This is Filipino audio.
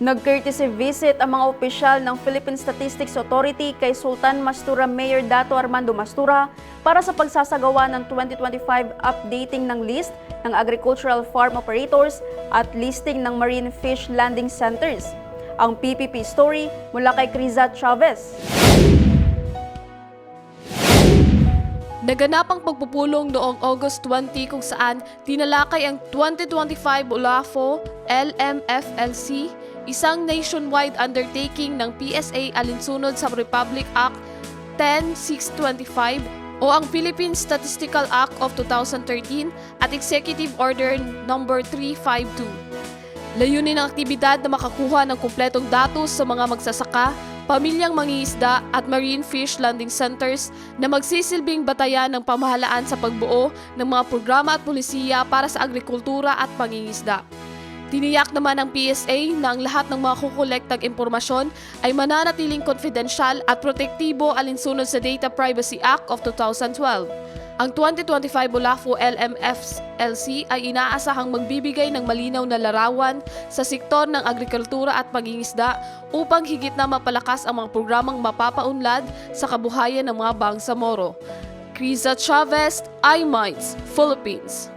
Nag-courtesy visit ang mga opisyal ng Philippine Statistics Authority kay Sultan Mastura Mayor Dato Armando Mastura para sa pagsasagawa ng 2025 updating ng list ng agricultural farm operators at listing ng marine fish landing centers. Ang PPP story mula kay Crizat Chavez. Naganap ang pagpupulong noong August 20 kung saan tinalakay ang 2025 ULAFO LMFLC, isang nationwide undertaking ng PSA alinsunod sa Republic Act 10625 o ang Philippine Statistical Act of 2013 at Executive Order No. 352. Layunin ng aktibidad na makakuha ng kumpletong datos sa mga magsasaka, pamilyang mangingisda at marine fish landing centers na magsisilbing batayan ng pamahalaan sa pagbuo ng mga programa at polisiya para sa agrikultura at pangingisda. Tiniyak naman ng PSA na ang lahat ng mga kukolektang impormasyon ay mananatiling confidential at protektibo alinsunod sa Data Privacy Act of 2012. Ang 2025 Olafo LMFLC ay inaasahang magbibigay ng malinaw na larawan sa sektor ng agrikultura at pangingisda upang higit na mapalakas ang mga programang mapapaunlad sa kabuhayan ng mga bangsamoro. Criza Chavez, iMinds, Philippines.